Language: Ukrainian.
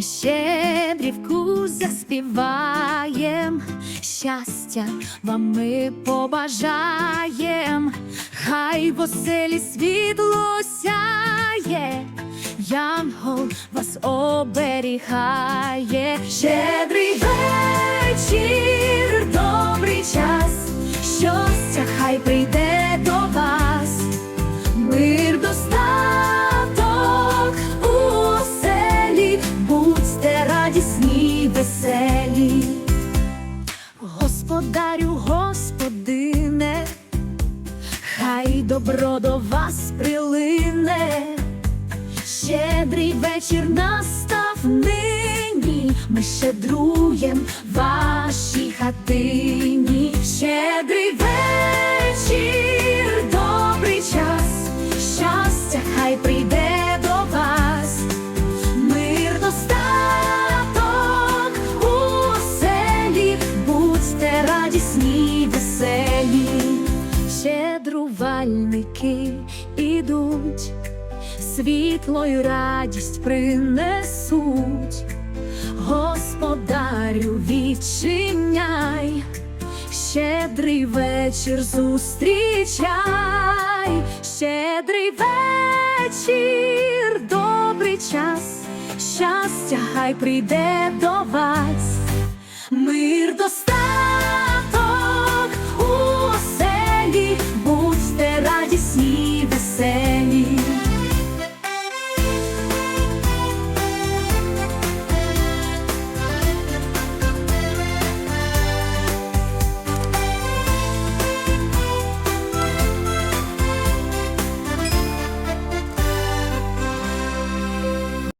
Ми щедрівку заспіваєм, щастя вам ми побажаєм, хай в оселі світло сяє, Янгол вас оберігає, щедрий веселі. Господарю, господине, хай добро до вас прилине. Щедрий вечір настав нині, ми щедруєм вашій хатині. Щедрий щедрувальники ідуть світло й радість принесуть, господарю відчиняй, щедрий вечір зустрічай, щедрий вечір, добрий час, щастя, хай прийде до вас, мир достаток